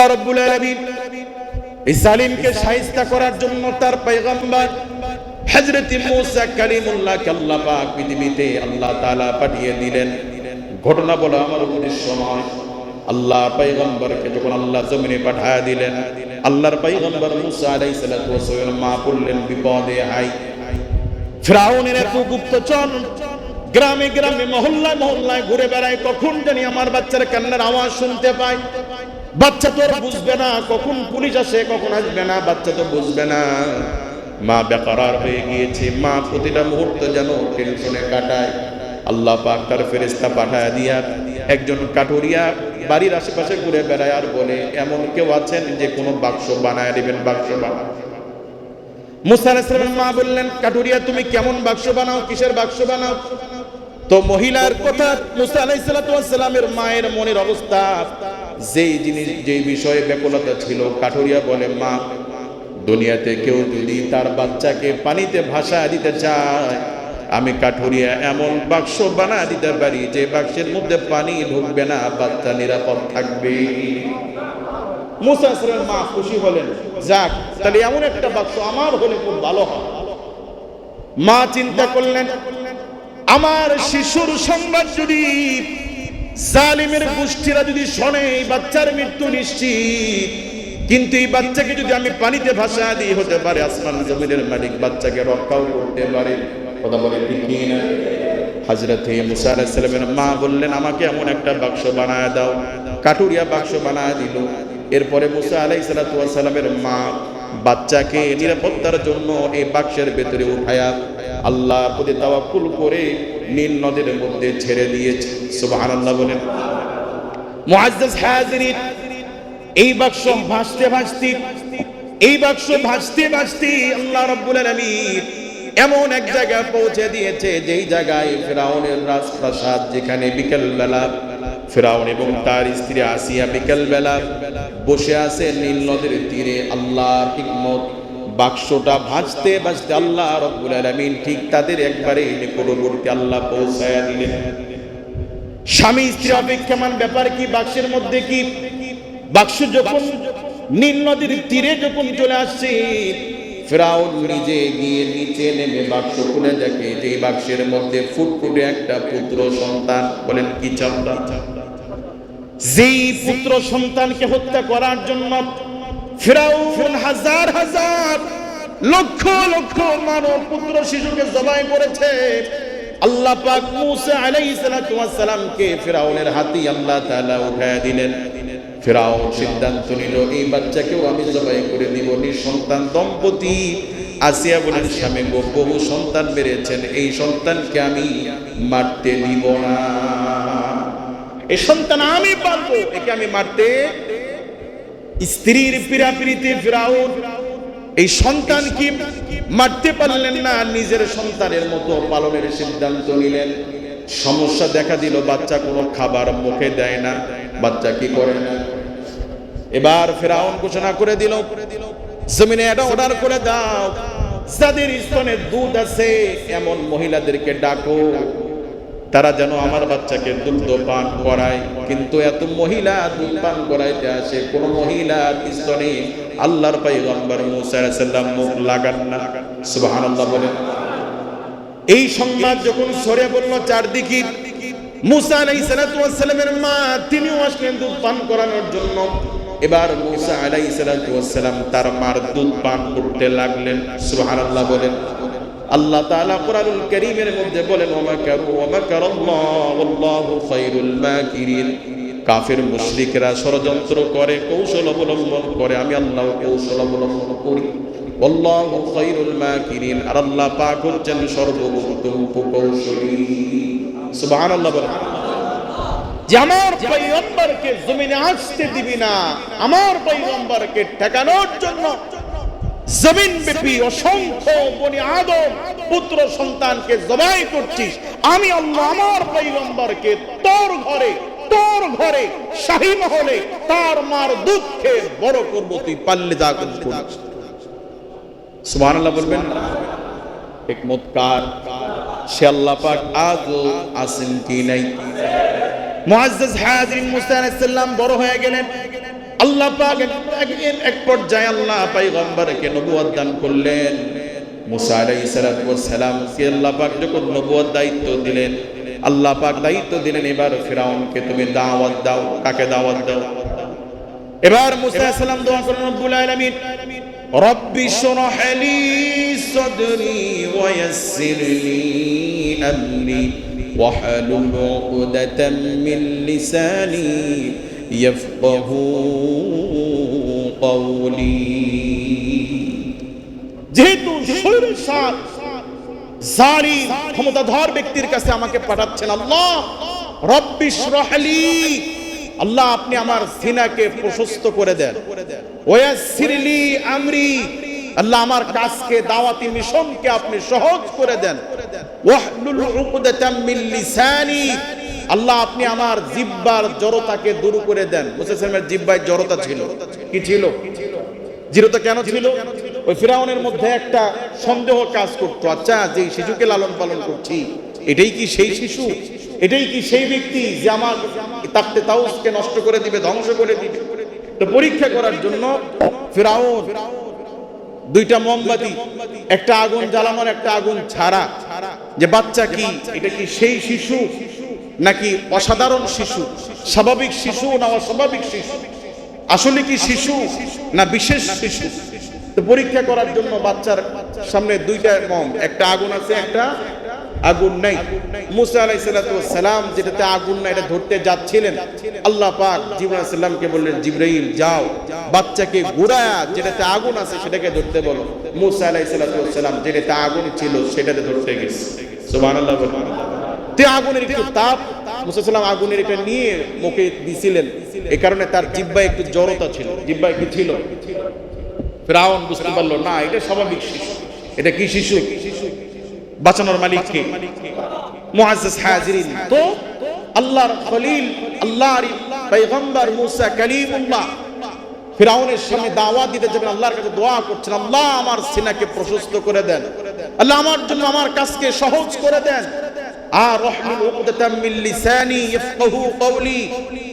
আমার গ্রামে গ্রামে মহল্লায় মহল্লায় ঘুরে বেড়ায়, কখন জানি আমার বাচ্চার কান্নার আওয়াজ শুনতে পায় বাচ্চা তো বুঝবে না, কখন পুলিশ আসে, কখন আসবে না, বাচ্চা তো বুঝবে না। মা বেকারার হয়ে গিয়েছে, মা প্রতিটা মুহূর্ত যেন টেনশনে কাটায়। আল্লাহ পাক তার ফেরেস্তা পাঠায় দিয়া একজন কাঠুরিয়া বাড়ির আশেপাশে ঘুরে বেড়ায় আর বলে, এমন কেউ আছেন যে কোনো বাক্স বানায় দিবেন, বাক্স বানায় মুসা আলাইহিস মা বললেন কাটুরিয়া তুমি কেমন বাক্স বানাও, কিসের বাক্স বানাও? তো মহিলার কথা মুসা আলাইহিস সালামের মায়ের মনের অবস্থা যেই জিনিস, যেই বিষয়ে ব্যাকুলতা ছিল, কাঠুরিয়া বলে, মা, দুনিয়াতে কেউ যদি তার বাচ্চাকে পানিতে ভাসা দিতে চায়, আমি কাঠুরিয়া এমন বাক্স বানা দিতে পারি যে বাক্সের মধ্যে পানি ঢুকবে না, বাচ্চা নিরাপদ থাকবে। মুসা আসলামের মা খুশি হলেন, যাক, তাহলে এমন একটা বাক্স আমার হলে খুব ভালো হয়। মা চিন্তা করলেন, আমার শিশুর সংবাদ যদি জালিমের গোষ্ঠীরা যদি শোনে এই বাচ্চার মৃত্যু নিশ্চিত, কিন্তু এই বাচ্চাকে যদি আমি পানিতে ভাসা দিই, হতে পারে আসমান জমিনের মালিক বাচ্চাকে রক্ষাও করতে পারে। কথা বলে হজরত মুসা মা বললেন, আমাকে এমন একটা বাক্স বানায় দাও। কাটুরিয়া বাক্স বানায় দিল। এরপরে মুসা আলাই সালামের মা বাচ্চাকে নিরাপত্তার জন্য এই বাক্সের ভেতরে উঠায়া আল্লাহর প্রতি তাওয়াক্কুল করে নীল নদের মধ্যে ছেড়ে দিয়েছে। সুবহানাল্লাহ বলেন। মুআজ্জাজ হাজিরিন, এই বাক্স ভাসতে ভাসতে, এই বাক্স ভাসতে ভাসতে আল্লাহ রাব্বুল আলামিন এমন এক জায়গায় পৌঁছে দিয়েছে যেই জায়গায় ফেরাউনের রাজপ্রাসাদ যেখানে বিকেল বেলা ফেরাউন এবং তার স্ত্রী আসিয়া বিকেল বেলা বসে আছে নীল নদের তীরে। আল্লাহর হিকমত। বাক্সটা ভাজতে ভাজতে আল্লাহ রব্বুল আলামিন ঠিক তাদের একবারে নিকটবর্তী আল্লাহ পৌঁছায়া দিলেন। স্বামী, স্ত্রী অপেক্ষমান ব্যাপার কি? বাক্সের মধ্যে কি? বাক্স যখন নীল নদীর তীরে যখন চলে আসছে, ফেরাউন নিজে গিয়ে নিচে নেমে বাক্স খুলে দেখে যে বাক্সের মধ্যে ফুটফুটে একটা পুত্র সন্তান। বলেন, কি সন্তান যেই পুত্র সন্তানকে হত্যা করার জন্য ফেরাউন হাজার হাজার লক্ষ লক্ষ মানব পুত্র শিশুকে জবাই করেছে, আল্লাহ পাক মুসা আলাইহিস সালামকে ফেরাউনের হাতে আল্লাহ তাআলা উঠায় দিলেন। ফেরাউন সিদ্ধান্ত নিল, এই বাচ্চাকেও আমি জবাই করে দিব, নিঃসন্তান দম্পতি। আসিয়া বলেন স্বামী বহু সন্তান বেড়েছেন, এই সন্তানকে আমি মারতে দিব না। এই সন্তান আমি পালবো, একে আমি মারতে, স্ত্রীর পিরাপিরিতে ফেরাউন, এই সন্তান কি মারতে পারলেন না, নিজের সন্তানের মতো পালনের সিদ্ধান্ত নিলেন। সমস্যা দেখা দিল, বাচ্চা কোনো খাবার মুখে দেয় না, বাচ্চা কি করে না? এবার ফেরাউন ঘোষণা করে দিল, জমিনে এটা অর্ডার করে দাও, যাদের স্তনে দুধ আছে, এমন মহিলাদেরকে ডাকো। তারা যেন আমার বাচ্চাকে দুগ্ধ পান করায়। কিন্তু এত মহিলা দুধ পান করাইতে আসে, কোন মহিলার স্তনে আল্লাহর পাইগম্বর মুসা সাল্লাম মুখ লাগান না। সুবহানাল্লাহ বলেন। এই সংবাদ যখন সরে বলল চারদিকে, মুসা আলাইহিস সালাতু ওয়াস সালামের মা তিনিও আসলেন দুধ পান করানোর জন্য। এবার মুসা আলাইহিস সালাতু ওয়াস তার মার দুধ পান করতে লাগলেন। সুবহানাল্লাহ বলেন। আল্লাহ তাআলা কোরআনুল কারীমের মধ্যে বলেন, ওয়া মাকারু, ওয়া মাকারাল্লাহু, ওয়াল্লাহু খায়রুল মাকিরিন। কাফের মুশরিকরা ষড়যন্ত্র করে, কৌশল অবলম্বন করে, আমি আল্লাহ কৌশল অবলম্বন করি। আল্লাহু খায়রুল মাকিরিন। আর আল্লাহ পাক হচ্ছেন সর্বোত্তম প্রকৌশলী সুবহানাল্লাহ বলেন। যে আমার পয়গম্বরকে জমিনে আসতে দিবি না, আমার পয়গম্বরকে ঠেকানোর জন্য জমিন ব্যাপী অসংখ্য বনি আদম পুত্র সন্তানকে জবাই করছিস। আমি আল্লাহ আমার পৈগম্বরকে তোর ঘরে তোর ঘরে, শাহী মহলে তার মার দুঃখে বড় করব, তুই পাল্লে যা করিস সুবহানাল্লাহ বলবেন, হিকমত কার? সে আল্লাহ পাক আজও আছেন কি নাই? মুআজ্জাজ হাজিরিন মুসা আলাইহিস সালাম বড় হয়ে গেলেন। আল্লাহ পাক একদিন এক পর্যায়ে আল্লাহ পাইগম্বরকে নবুয়াদ দান করলেন। মুসা আলাইহিস সালাম কে আল্লাহ দায়িত্ব দিলেন, আল্লাহ পাক দায়িত্ব দিলেন, এবার ফেরাউনকে তুমি দাওয়াত দাও, কাকে দাওয়াত দাও? এবার মুসা সালাম দোয়া করলেন, রব্বুল আলামিন, রব্বি শরহ লি সাদরি ওয়া যেহেতু শরীরের জারি ক্ষমতাধর ব্যক্তির কাছে আমাকে পাঠাচ্ছেন আল্লাহ রব্বিশ রহলি আল্লাহ আপনি আমার সিনাকে প্রশস্ত করে দেন। ওয়াসিরলি আমরি, আল্লাহ আমার কাজকে, দাওয়াতি মিশনকে আপনি সহজ করে দেন। ওয়াহলুল উকদাতাম মিন লিসানি আল্লাহ আপনি আমার জিব্বার জড়তাকে দূর করে দেন। মুসা জিব্বায় জড়তা ছিল। কি ছিল? জিরোতা কেন ছিল? ওই ফিরাউনের মধ্যে একটা সন্দেহ কাজ করতো। আচ্ছা যে শিশুকে লালন পালন করছি, এটাই কি সেই শিশু? এটাই কি সেই ব্যক্তি যে আমার তাকতে তাউসকে নষ্ট করে দিবে, ধ্বংস করে দিবে? তো পরীক্ষা করার জন্য ফিরাউন দুইটা মোমবাতি, একটা আগুন জ্বালানোর, একটা আগুন ছাড়া। যে বাচ্চা কি? এটা কি সেই শিশু? নাকি অসাধারণ শিশু? স্বাভাবিক শিশু না অস্বাভাবিক শিশু? আসলে কি শিশু না বিশেষ শিশু? তো পরীক্ষা করার জন্য বাচ্চার সামনে দুইটা মম, একটা আগুন আছে, একটা আগুন নাই। মুসা যেটাতে আগুন না, এটা ধরতে যাচ্ছিলেন। আল্লাহ পাক জিবরাইল সাল্লামকে বললেন, জিবরাইল, যাও। বাচ্চাকে ঘুরায়া যেটাতে আগুন আছে, সেটাকে ধরতে বলো। মুসা আলাইহিস সালাম যেটাতে আগুন ছিল, সেটাতে ধরতে গেছে। তে আগুনের একটু তাপ মুসা সাল্লাম আগুনের এটা নিয়ে মুখে দিছিলেন। এই কারণে তার জিব্বায় একটু জড়তা ছিল জিব্বায় কি ছিল। ফেরাউন বুঝতে পারল, না, এটা স্বাভাবিক শিশু। এটা কি শিশু? বাঁচানোর মালিক কে? মুআজ্জাজ হাজিরিন। তো আল্লাহর খলিল, আল্লাহর পয়গম্বর মুসা কালিমুল্লাহ ফিরাউনের সামনে দাওয়াত দিতে যাবেন, আল্লাহর কাছে দোয়া করছেন, আল্লাহ আমার সিনাকে প্রশস্ত করে দেন। আল্লাহ আমার জন্য আমার কাজকে সহজ করে দেন। আর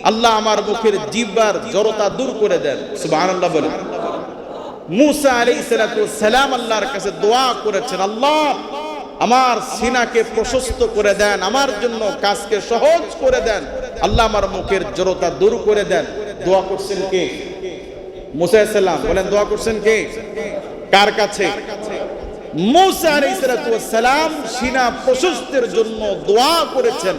আল্লাহ আমার মুখের জিহ্বার জড়তা দূর করে দেন। সুবহানাল্লাহ বলেন। মুসা সালাতু সালাম আল্লাহর কাছে দোয়া করেছেন, আল্লাহ, আমার সিনাকে প্রশস্ত করে দেন, আমার জন্য কাজকে সহজ করে দেন। আল্লাহ আমার মুখের জড়তা দূর করে দেন। দোয়া করছেন কে? মুসা সালাম বলেন, দোয়া করছেন কে? কার কাছে? মুসা আলাইহিস সালাম সিনা প্রশস্তের জন্য দোয়া করেছেন।